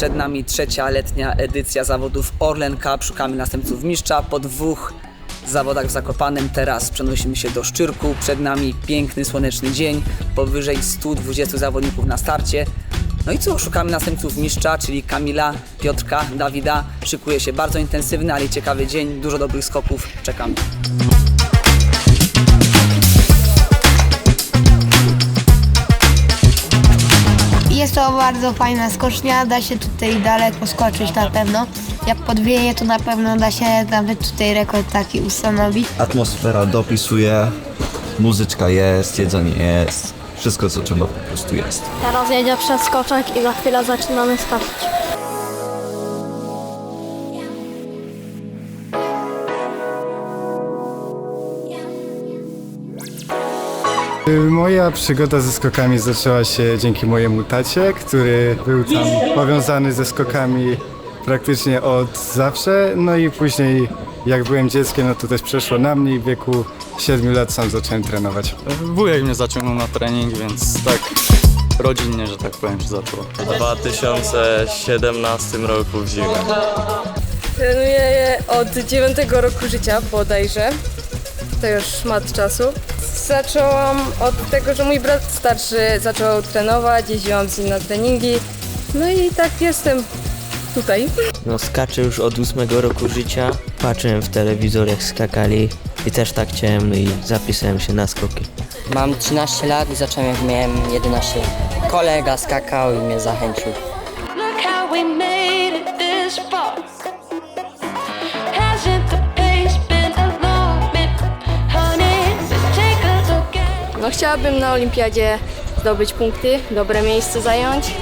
Przed nami trzecia letnia edycja zawodów Orlen Cup. Szukamy następców mistrza po dwóch zawodach w Zakopanem. Teraz przenosimy się do Szczyrku. Przed nami piękny, słoneczny dzień. Powyżej 120 zawodników na starcie. No i co? Szukamy następców mistrza, czyli Kamila, Piotrka, Dawida. Szykuje się bardzo intensywny, ale ciekawy dzień. Dużo dobrych skoków. Czekamy. Bardzo fajna skocznia, da się tutaj daleko skoczyć na pewno. Jak podwieje, to na pewno da się nawet tutaj rekord taki ustanowić. Atmosfera dopisuje, muzyczka jest, jedzenie jest, wszystko co trzeba po prostu jest. Teraz jedzie przez skoczek i za chwilę zaczynamy skoczyć. Moja przygoda ze skokami zaczęła się dzięki mojemu tacie, który był tam powiązany ze skokami praktycznie od zawsze. No i później jak byłem dzieckiem, no to też przeszło na mnie i w wieku 7 lat sam zacząłem trenować. Wujek mnie zaciągnął na trening, więc tak rodzinnie, że tak powiem, się zaczęło. W 2017 roku w zimę. Trenuję je od 9 roku życia bodajże. To już szmat czasu. Zaczęłam od tego, że mój brat starszy zaczął trenować, jeździłam z nim na treningi. No i tak jestem tutaj. No skaczę już od ósmego roku życia. Patrzyłem w telewizor jak skakali i też tak chciałem, no i zapisałem się na skoki. Mam 13 lat i zacząłem jak miałem 11. Kolega skakał i mnie zachęcił. Look how we made chciałabym na olimpiadzie zdobyć punkty, dobre miejsce zająć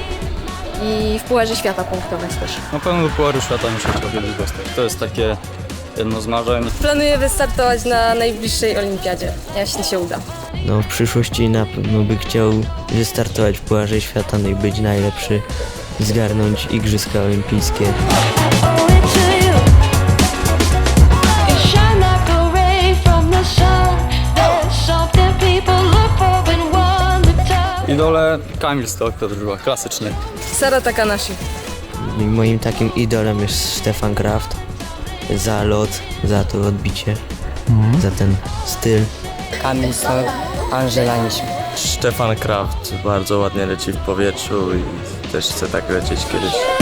i w Pucharze Świata punktować też. Na pewno do Pucharu Świata muszę kiedyś dostać. To jest takie jedno z marzeń. Planuję wystartować na najbliższej olimpiadzie, jeśli się uda. No w przyszłości na pewno by chciał wystartować w Pucharze Świata, no i być najlepszy, zgarnąć Igrzyska Olimpijskie. Idole Kamil Stok to była klasyczny. Sara Takanashi. Moim takim idolem jest Stefan Kraft. Za lot, za to odbicie, za ten styl. Kamil Stok, Angela. Stefan Kraft bardzo ładnie leci w powietrzu i też chce tak lecieć kiedyś.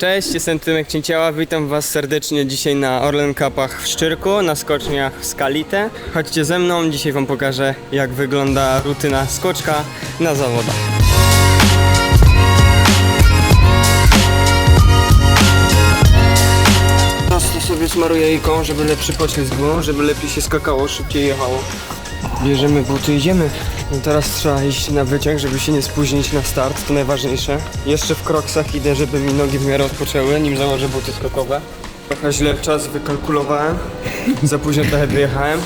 Cześć, jestem Tymek Cięciała, witam Was serdecznie dzisiaj na Orlen Cupach w Szczyrku, na skoczniach w Skalite. Chodźcie ze mną, dzisiaj Wam pokażę jak wygląda rutyna skoczka na zawodach. Sobie smaruję jajką, żeby lepszy poślizg był, żeby lepiej się skakało, szybciej jechało. Bierzemy buty, idziemy. No teraz trzeba iść na wyciąg, żeby się nie spóźnić na start, to najważniejsze. Jeszcze w kroksach idę, żeby mi nogi w miarę odpoczęły, nim założę buty skokowe. Trochę źle czas wykalkulowałem, za późno trochę wyjechałem,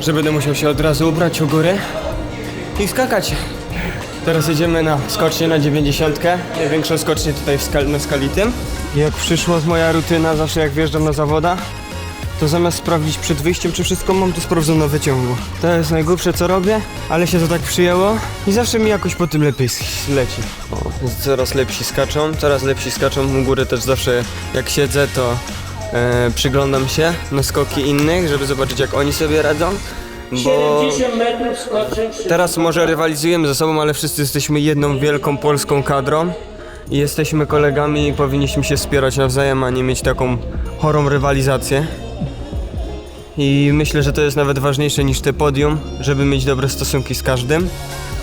że będę musiał się od razu ubrać u góry i skakać. Teraz jedziemy na skocznię na 90, największą skocznię tutaj w skal na Skalitym. Jak przyszła moja rutyna, zawsze jak wjeżdżam na zawodach, to zamiast sprawdzić przed wyjściem, czy wszystko mam, to sprawdzam na wyciągu. To jest najgłupsze, co robię, ale się to tak przyjęło i zawsze mi jakoś po tym lepiej leci. O, coraz lepsi skaczą, coraz lepsi skaczą. U góry też zawsze jak siedzę, to e, przyglądam się na skoki innych, żeby zobaczyć, jak oni sobie radzą. Bo teraz może rywalizujemy ze sobą, ale wszyscy jesteśmy jedną wielką polską kadrą i jesteśmy kolegami i powinniśmy się wspierać nawzajem, a nie mieć taką chorą rywalizację. I myślę, że to jest nawet ważniejsze niż te podium, żeby mieć dobre stosunki z każdym.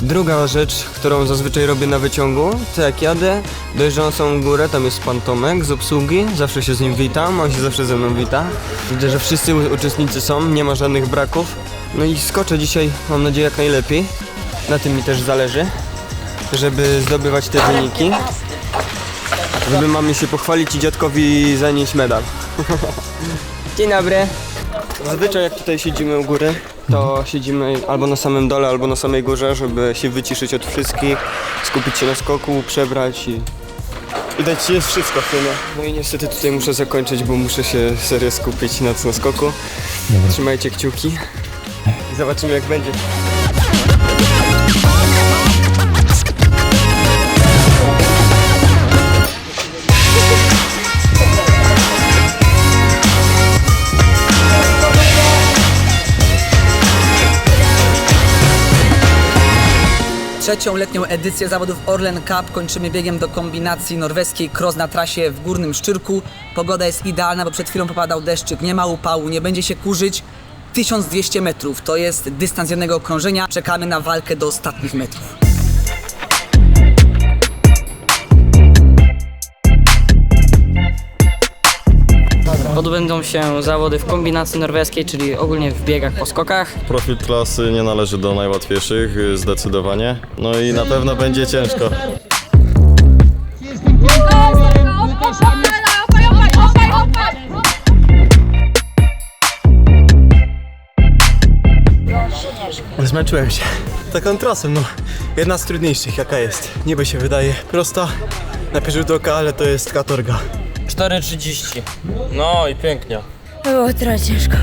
Druga rzecz, którą zazwyczaj robię na wyciągu, to jak jadę, dojeżdżam samą górę, tam jest pan Tomek z obsługi, zawsze się z nim witam, on się zawsze ze mną wita. Widzę, że wszyscy uczestnicy są, nie ma żadnych braków. No i skoczę dzisiaj, mam nadzieję, jak najlepiej. Na tym mi też zależy, żeby zdobywać te wyniki. Żeby mamie się pochwalić i dziadkowi zanieść medal. Dzień dobry. Zazwyczaj jak tutaj siedzimy u góry, to siedzimy albo na samym dole, albo na samej górze, żeby się wyciszyć od wszystkich, skupić się na skoku, przebrać i... I dać jest wszystko w tym. No i niestety tutaj muszę zakończyć, bo muszę się serio skupić na, na skoku. Trzymajcie kciuki. zobaczymy jak będzie. Trzecią letnią edycję zawodów Orlen Cup kończymy biegiem do kombinacji norweskiej cross na trasie w Górnym Szczyrku. Pogoda jest idealna, bo przed chwilą popadał deszczyk, nie ma upału, nie będzie się kurzyć. 1200 metrów to jest dystans jednego okrążenia. Czekamy na walkę do ostatnich metrów. Odbędą się zawody w kombinacji norweskiej, czyli ogólnie w biegach po skokach. Profil klasy nie należy do najłatwiejszych, y, zdecydowanie. No i na pewno będzie ciężko. Zmęczyłem się. Taką trasą, no. Jedna z trudniejszych, jaka jest. Niby się wydaje prosta, na pierwszy rzut oka, ale to jest katorga. 4.30. No i pięknie. Było trochę ciężko.